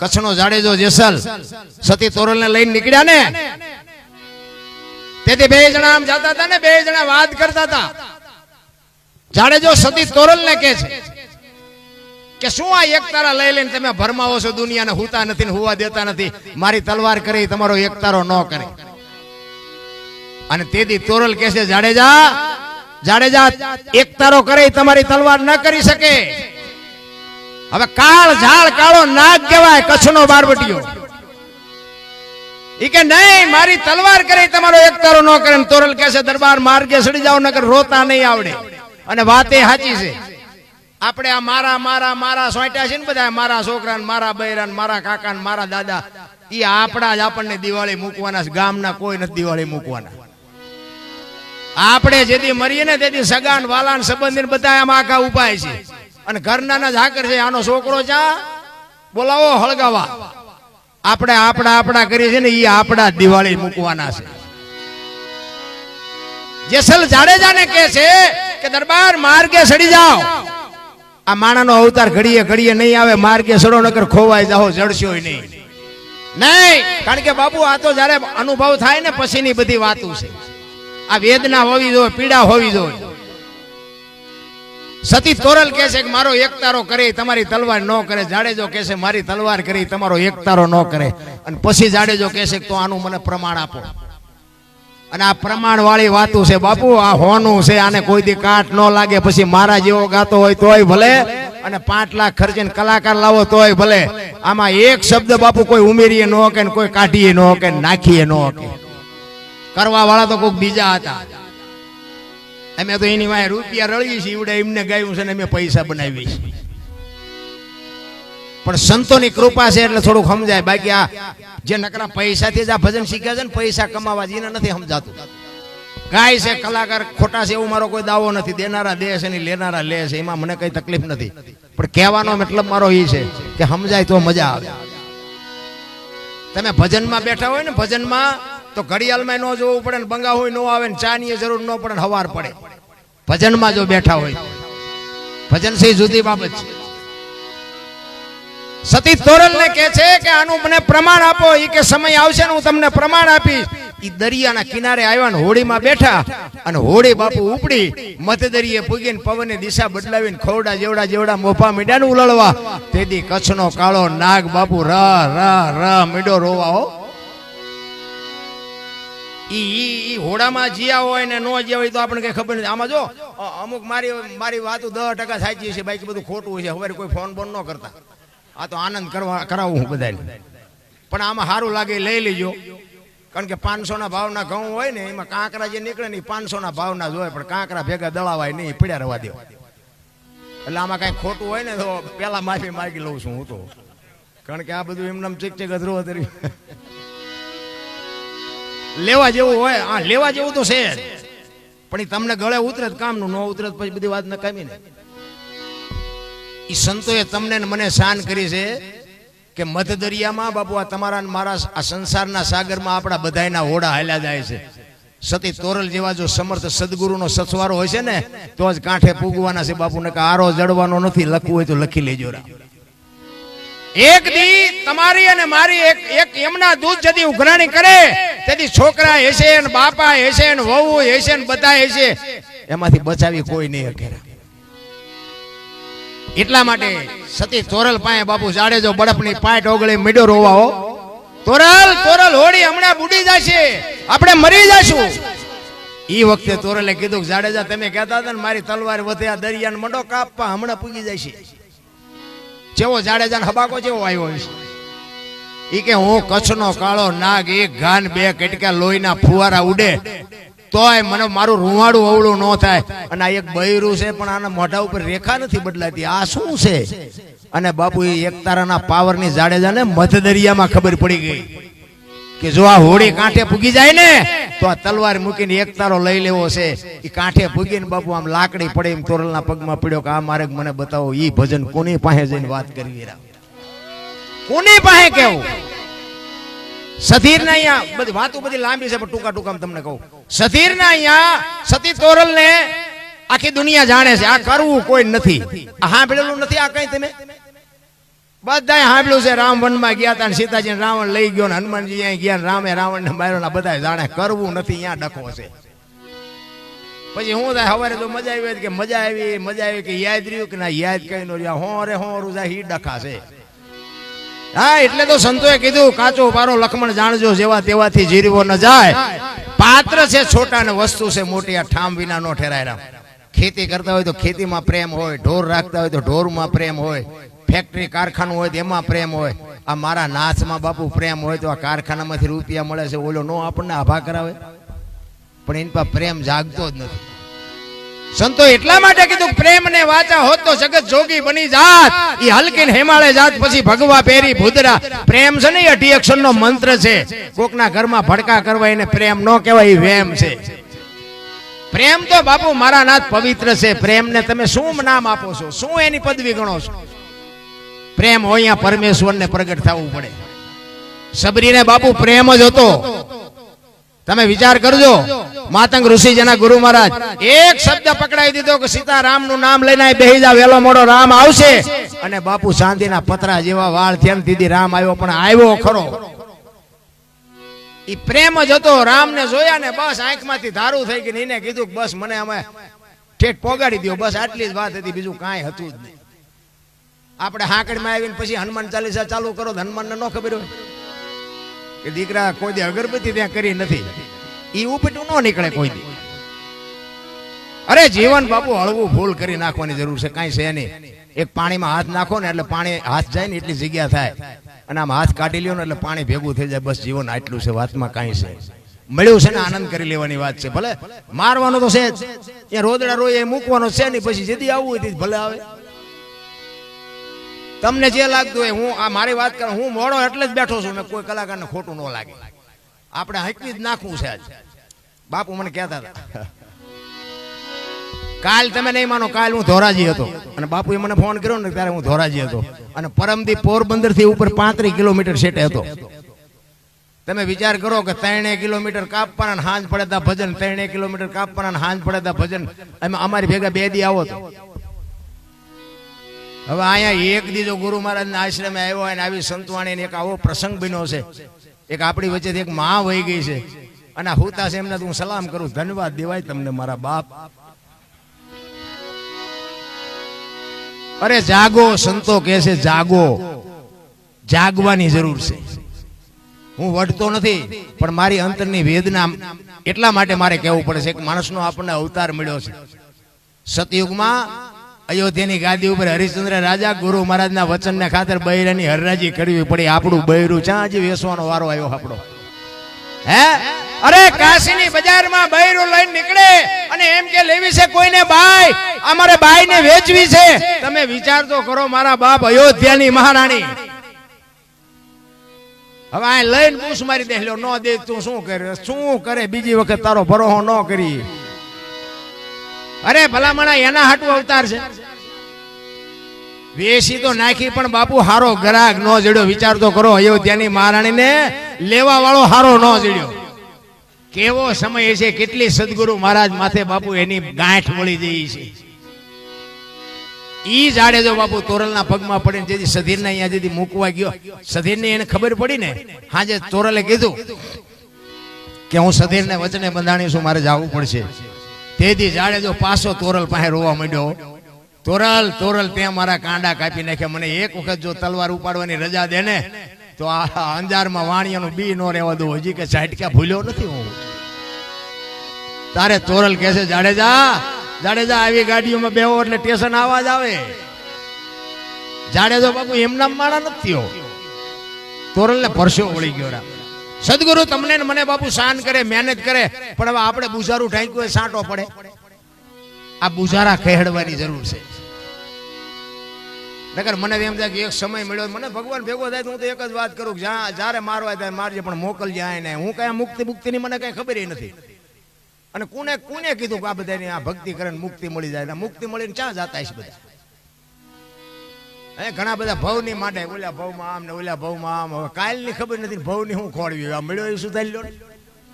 કચ્છનો જાડેજો જેસલ સતી તોરલ ને લઈને નીકળ્યા ને. તેથી બે જણા આમ જતા હતા ને, બે જણા વાત કરતા હતા. જાડેજો સતી તોરલ ને કે છે કે શું આ એક તારા લઈ લઈને તમે ભરમાવો છો દુનિયાને? હુતા નથી હોવા દેતા નથી. મારી તલવાર કરી, તમારો એક તારો ન કરે. અને તેથી તોરલ કે છે, જાડેજા જાડેજા એક તારો કરે, તમારી તલવાર ન કરી શકે. હવે કાળ ઝાડ કાળો નાગ કહેવાય, કચ્છનો બારવટીયો. ઈ કે નહીં, મારી તલવાર કરે, તમારો એક તારો ન કરે. તોરલ કે છે, દરબાર માર્ગે સડી જાવ નકર રોતા નહીં આવડે. અને વાત એ સાચી છે. આપણે આ મારા મારા મારા સોંટ્યા છે ને બધા, મારા છોકરા મારા બૈરા મારા કાકા મારા દાદા એ આપણા જ આપણને દિવાળી મૂકવાના છે. ગામના કોઈ નથી દિવાળી મૂકવાના. આપણે જેથી મરીએ ને, તેથી સગાન, વાલાન સંબંધી બધા આમાં આખા ઉપાય છે. અને ઘરના ના ઝાકર છે, આનો છોકરો ચા? બોલાવો હળગાવા. આપણે આપણા આપણા કરીએ છીએ ને એ આપણા દિવાળી મૂકવાના છે. જેસલ જાડેજાને કહે છે કે, દરબાર માર્ગે સડી જાઓ. આ માણાનો અવતાર ઘડીએ ઘડીએ નહીં આવે, માર્ગે સડો, નકર ખોવાઈ જાઓ, જડશો નહીં. નહીં, કારણ કે બાબુ આ તો જ્યારે અનુભવ થાય ને, પછીની બધી વાતો છે. આ વેદના હોવી જોઈએ, પીડા હોવી જોઈએ. સતી તોરલ કહે છે કે મારો એકતારો કરે તમારી તલવાર ન કરે. જાડેજો કહે છે, મારી તલવાર કરી તમારો એકતારો ન કરે. અને પછી જાડેજો કહે છે તો આનું મને પ્રમાણ આપો. અને આ પ્રમાણ વાળી વાતું છે, બાપુ, આ હોનું છે, આને કોઈ દી કાટ ન લાગે. પછી મારા જેવો ગાતો હોય તોય ભલે, અને પાંચ લાખ ખર્ચીને કલાકાર લાવો તોય ભલે. આમાં એક શબ્દ બાપુ કોઈ ઉમેરીએ ન હકે કોઈ કાઢીએ ન હકે નાખીએ ન હકે. કરવા વાળા તો કોઈક બીજા હતા. અમે તો એની વાંહે રૂપિયા રળીએ છીએ એવડે એમને ગાયું છે ને અમે પૈસા બનાવીએ પણ સંતોની કૃપા છે એટલે થોડુંક સમજાય. બાકી આ જે નકરા પૈસાથી જ આ ભજન શીખ્યા છે ને પૈસા કમાવા એને નથી સમજાતું. ગાય છે કલાકાર, ખોટા છે એવું મારો કોઈ દાવો નથી. દેનારા દે છે ને લેનારા લે છે, એમાં મને કઈ તકલીફ નથી. પણ કહેવાનો મતલબ મારો એ છે કે સમજાય તો મજા આવે. તમે ભજનમાં બેઠા હોય ને ભજનમાં તો ઘડિયાળમાં ન જોવું પડે ને બંગા હોય ન આવે ને ચાની જરૂર ન પડે હવાર પડે. ભજનમાં જો બેઠા હોય, ભજન છે જુદી બાબત છે. સતી તોરલ ને કે છે કે આનું મને પ્રમાણ આપો એ કે સમય આવશે ને હું તમને પ્રમાણ આપીશ. એ દરિયાના કિનારે આવ્યા ને હોળીમાં બેઠા અને હોડી બાપુ ઉપડી મધ દરિયે પૂગીને પવનની દિશા બદલાવીને ખોડા જેવડા જેવડા મોફા મીડ્યા ને ઉલળવા. તેથી કચ્છનો કાળો નાગ બાપુ ર ર ર મીડો રોવા હો. ઈ હોડામાં જીયા હોય ને ન જીયા હોય તો આપણને કઈ ખબર નથી. આમાં જો અમુક મારી મારી વાતો દસ ટકા સાચી છે, બાકી બધું ખોટું છે. હવે કોઈ ફોન બોન ન કરતા. આ તો આનંદ કરવા, કરાવું હું બધાને. પણ આમાં સારું લાગે લઈ લેજો. કારણ કે પાંચસોના ભાવના ઘઉં હોય ને, એમાં કાંકરા જે નીકળે ને એ પાંચસોના ભાવના જ હોય, પણ કાંકરા ભેગા દળાવાય નહીં પીડ્યા રહેવા દો. એટલે આમાં કાંઈ ખોટું હોય ને તો પહેલાં માફી માગી લઉં છું હું તો. કારણ કે આ બધું એમને ચીક ચીક અધરી. લેવા જેવું હોય, હા, લેવા જેવું તો છે પણ એ તમને ગળે ઉતરે કામનું, ન ઉતરે પછી બધી વાત નકામી ને. એ સંતોએ તમને મને શાન કરી છે કે મધ દરિયામાં બાપુ, આ તમારા મારા આ સંસારના સાગરમાં આપણા બધાયના હોડા હાલ્યા જાય છે. સતી તોરલ જેવા જો સમર્થ સદગુરુનો સસવારો હોય છે ને, તો જ કાંઠે પૂગવાના છે બાપુને કે આરો જડવાનો નથી, લખવું હોય તો લખી લેજો રા એક દી તમારી અને મારી એક એક એમના દૂધ જદી ઉઘરાણી કરે, તેથી છોકરા હેસે ને બાપા હેસે ને વહુ હેસે ને બધા હેસે એમાંથી બચાવી કોઈ નહીં શકે. એટલા માટે સતી તોરલ પાસે બાપુ જાડેજો બળપની પાટ ઓગળી મીડો રોવાઓ તોરલ તોરલ હોડી હમણાં બુડી જશે. આપણે મરી જશું. ઈ વખતે તોરલે કીધું જાડેજા, તમે કહેતા હતા ને મારી તલવાર વધે આ દરિયાને મંડો કાપવા હમણાં પૂગી જશે. જેવો જાડેજા હબાકો જેવો આવ્યો છે. એ કે હું કચ્છનો કાળો નાગ એક ઘાન બે કટકા લોહીના ફુવારા ઉડે. તોય મને મારું રૂવાડું અવળું ન થાય. અને આ એક બૈરું છે, પણ આના મોઢા ઉપર રેખા નથી બદલાતી. આ શું છે? અને બાપુ એ એકતારાના પાવરની જાડેજાને મધ દરિયામાં ખબર પડી ગઈ. કે જો આ હોળી કાંઠે પૂગી જાય ને તો આ તલવાર મૂકીને એક તારો લઈ લેવો છે. એ કાંઠે પૂગીને બાપુ આમ લાકડી પડે એમ તોરલના પગમાં પડ્યો કે આ માર્ગ મને બતાવો ઈ ભજન કોની પાસે જઈને વાત કરવી કોની પાસે કેવું? સધીર ના અહીંયા બધી વાતો બધી લાંબી છે પણ ટૂંકા ટૂંકા તમને કહું. સધીર ના અહીંયા સતી તોરલ ને આખી દુનિયા જાણે છે. આ કરવું કોઈ નથી. આ સાંભળેલું નથી. આ કઈ તમે બધાય સાંભળ્યું છે, રામ વનમાં ગયા હતા સીતાજી રાવણ લઈ ગયો ને હનુમાનજી અહીંયા ગયા રામે રાવણ ને માર્યો બધા જાણે કરવું નથી, અહીંયા ડખો છે. પછી હું થાય, સવારે તો મજા આવી કે મજા આવી મજા આવી કે યાદ રહ્યું કે ના, યાદ કઈ નો રહ્યા. હો રે, હો રૂજા હી ઈ ડખા છે. હા, એટલે તો સંતોએ કીધું, કાચો પારો લખમણ જાણજો, જેવા તેવાથી જીરવો ન જાય. પાત્ર છે, છોટા ને વસ્તુ છે, મોટી, આ ઠામ વિના નો ઠેરાય ખેતી કરતા હોય તો ખેતીમાં પ્રેમ હોય, ઢોર રાખતા હોય તો ઢોરમાં પ્રેમ હોય. ફેક્ટરી કારખાનું હોય તો એમાં પ્રેમ હોય. આ મારા નાચમાં બાપુ પ્રેમ હોય તો આ કારખાનામાંથી રૂપિયા મળે છે. ઓલો નો આપણને આભા કરાવે. પણ એની પાસે પ્રેમ જાગતો જ નથી. સંતો એટલા માટે કીધું પ્રેમ ને વાચા હોત તો જગત જોગી બની જાત. ઈ હલકીન હેમાળે જાત, પછી ભગવા પહેરી ભૂદરા. પ્રેમ છે ને એ અઢી અક્ષર નો મંત્ર છે. કોકના ઘરમાં ભડકા કરવા એને પ્રેમ નો કહેવાય, ઈ વેમ છે. પ્રેમ તો બાપુ મારા નાથ પવિત્ર છે. પ્રેમ ને તમે શું નામ આપો છો? શું એની પદવી ગણો છો? પ્રેમ હોય અહીંયા પરમેશ્વરને પ્રગટ થવું પડે. સબરીને બાપુ પ્રેમ જ હતો. તમે વિચાર કરજો, માતંગ ઋષિ જેના ગુરુ મહારાજ, એક શબ્દ પકડાઈ દીધો કે સીતારામનું નામ લઈને બેહી જા વેલો મોડો રામ આવશે. અને બાપુ શાંતિના પતરા જેવા વાળ થયા દીદી રામ આવ્યો, પણ આવ્યો ખરો. એ પ્રેમ જ હતો રામ ને જોયા ને બસ આંખમાંથી ધારું થઈ ગઈ એને કીધું બસ મને અમે ઠેઠ પોગાડી દો બસ આટલી જ વાત હતી, બીજું કાંઈ હતું જ નહીં. આપણે હાંકડમાં આવીને પછી હનુમાન ચાલીસા ચાલુ કરો તો ન ખબર હોય. કે દીકરા કોઈ દે અગરબત્તી ત્યાં કરી નથી. એ ઉપટું ન નીકળે કોઈ દી. અરે જીવન બાપુ, હળવું ફૂલ કરી નાખવાની જરૂર છે, કાંઈ છે નહીં. એક પાણીમાં હાથ નાખો ને એટલે પાણી હાથ જાય ને એટલી જગ્યા થાય. અને આમ હાથ કાઢી લ્યો ને એટલે પાણી ભેગું થઈ જાય, બસ જીવન આટલું છે, વાતમાં કાંઈ છે. મળ્યું છે ને આનંદ કરી લેવાની વાત છે, ભલે. મારવાનો તો છે જ. ત્યાં રોદડા રોય એ મૂકવાનો છે નહીં, પછી જેથી આવવું હોય ભલે આવે. તમને જે લાગતું હોય, હું આ મારી વાત કરું, હું મોડો એટલે જ બેઠો છું કોઈ કલાકારને ખોટું ન લાગે. આપણે હકવી જ નાખવું છે બાપુ મને કહેતા હતા. કાલ તમે નહીં માનો, કાલ હું ધોરાજી હતો. અને બાપુએ મને ફોન કર્યો ને, ત્યારે હું ધોરાજી હતો. અને પરમદી પોરબંદરથી ઉપર પાંત્રીસ કિલોમીટર સેટે હતો. તમે વિચાર કરો કે ત્રણે કિલોમીટર કાપવાના હાંજ પડે ભજન, ત્રણે કિલોમીટર કાપવાના હાંજ પડે ભજન. એમાં અમારી ભેગા બે દી આવો તો. હવે અહીંયા એક દીજો ગુરુ મહારાજના આશ્રમે આવ્યો હોય ને આવી સંતવાણી એક આવો પ્રસંગ બન્યો છે. એક આપણી વચ્ચે એક માં વહી ગઈ છે. અને હુતા છે એમને હું સલામ કરું. ધન્યવાદ દેવાય તમને મારા બાપ. અરે જાગો, સંતો કહે છે જાગો. જાગવાની જરૂર છે. હું વઢતો નથી, પણ મારી અંતરની વેદના એટલા માટે મારે કહેવું પડે છે. કે માણસનો આપણને અવતાર મળ્યો છે. સતયુગમાં અયોધ્યાની ગાદી ઉપર હરિશ્ચંદ્ર રાજા ગુરુ મહારાજના વચનને ખાતર બૈરાની હરરાજી કરવી પડી. આપણું બૈરું ચા જે વેસવાનો વારો આવ્યો આપણો. હે? અરે કાશીની બજારમાં બૈરું લઈને નીકળે અને એમ કે લેવી છે કોઈને બાઈ? અમારે બાઈ ને વેચવી છે. તમે વિચાર તો કરો મારા બાપ અયોધ્યાની મહારાણી. હવે આ લઈને પૂછ મારી દે. લ્યો, ન દે તું શું કરે? શું કરે? બીજી વખત તારો ભરોહો ન કરી. અરે ભલામણા, એના હાટુ અવતાર છે. વેશી તો નાખી, પણ બાપુ હારો ગ્રાહક ન જડ્યો. વિચાર તો કરો, અયોધ્યાની મહારાણીને લેવા વાળો હારો ન જડ્યો. કેવો સમય છે, કેટલી સદગુરુ મહારાજ માથે બાપુ એની ગાંઠ વળી જઈ છે. ઈ જાડેજો બાપુ તોરલના પગમાં પડીને જેથી સધીરને અહીંયા જેથી મૂકવા ગયો. સધીરને એને ખબર પડી ને? હાજે તોરલે કીધું કે હું સધીરને વચને બંધાણી છું, મારે જવું પડશે. તેથી જાડેજો પાછો તોરલ પાસે રોવા માંડ્યો. તોરલ તોરલ, ત્યાં મારા કાંડા કાપી નાખ્યા. મને એક વખત જો તલવાર ઉપાડવાની રજા દે ને, તો આ અંજારમાં વાણિયાનું બી નો રહેવા દઉં. હજી કે ઝાટકા ભૂલ્યો નથી હું. તારે તોરલ કહે છે, જાડેજા જાડેજા, આવી ગાડીઓમાં બેહો એટલે સ્ટેશન આવાજ આવે. જાડેજો બાપુ, એમના માળા નથી થયો. તોરલને પરસો વળી ગયો રા. સદગુરુ તમને મને બાપુ શાન કરે, મહેનત કરે, પણ હવે આપણે બુઝારું ઢાંક્યું હોય, સાંટો પડે. આ બુઝારા ખેડવાની જરૂર છે. નકર મને એમ થાય કે એક સમય મળ્યો, મને ભગવાન ભેગો થાય તો હું તો એક જ વાત કરું જ્યાં જ્યારે મારવા થાય મારજે, પણ મોકલજે આય ને હું કઈ મુક્તિ મુક્તિની મને કઈ ખબર નથી. અને કોને કોને કીધું કે આ બધાની આ ભક્તિ કરે મુક્તિ મળી જાય? મુક્તિ મળીને ક્યાં જતા છે બધા? એ ઘણા બધા ભવની માટે, ઓલા ભવમાં આમ ને ઓલા ભવમાં આમ હવે કાલની ખબર નથી ભવની હું ખોળવી આ મળ્યો એ સુધારી લો ને.